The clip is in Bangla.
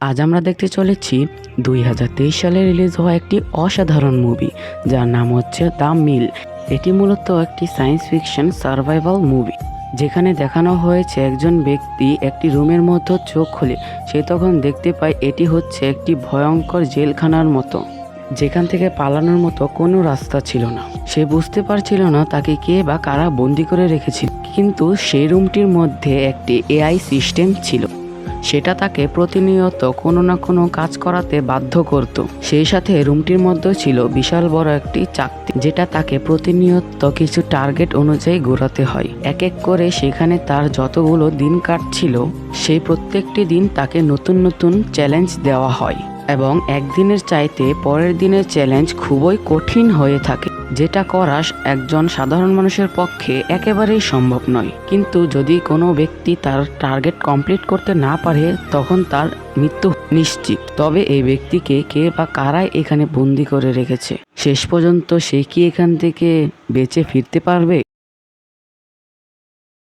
আজ আমরা দেখতে চলেছি দুই হাজার তেইশ সালে রিলিজ হওয়া একটি অসাধারণ মুভি, যার নাম হচ্ছে দ্য মিল। এটি মূলত একটি সায়েন্স ফিকশন সার্ভাইভাল মুভি, যেখানে দেখানো হয়েছে একজন ব্যক্তি একটি রুমের মধ্যে চোখ খুলে, সে তখন দেখতে পায় এটি হচ্ছে একটি ভয়ঙ্কর জেলখানার মতো, যেখান থেকে পালানোর মতো কোনো রাস্তা ছিল না। সে বুঝতে পারছিল না তাকে কে বা কারা বন্দি করে রেখেছিল, কিন্তু সেই রুমটির মধ্যে একটি এআই সিস্টেম ছিল। সেটা তাকে প্রতিনিয়ত কোনো না কোনো কাজ করাতে বাধ্য করত। সেই সাথে রুমটির মধ্যে ছিল বিশাল বড় একটি চাকতি, যেটা তাকে প্রতিনিয়ত কিছু টার্গেট অনুযায়ী ঘোরাতে হয়। এক এক করে সেখানে তার যতগুলো দিন কাটছিল, সেই প্রত্যেকটি দিন তাকে নতুন নতুন চ্যালেঞ্জ দেওয়া হয় এবং একদিনের চাইতে পরের দিনের চ্যালেঞ্জ খুবই কঠিন হয়ে থাকে। যেটা করা একজন সাধারণ মানুষের পক্ষে একেবারেই সম্ভব নয়। কিন্তু যদি কোনো ব্যক্তি তার টার্গেট কমপ্লিট করতে না পারে, তখন তার মৃত্যু নিশ্চিত। তবে এই ব্যক্তিকে কে বা কারাই এখানে বন্দি করে রেখেছে? শেষ পর্যন্ত সে কি এখান থেকে বেঁচে ফিরতে পারবে?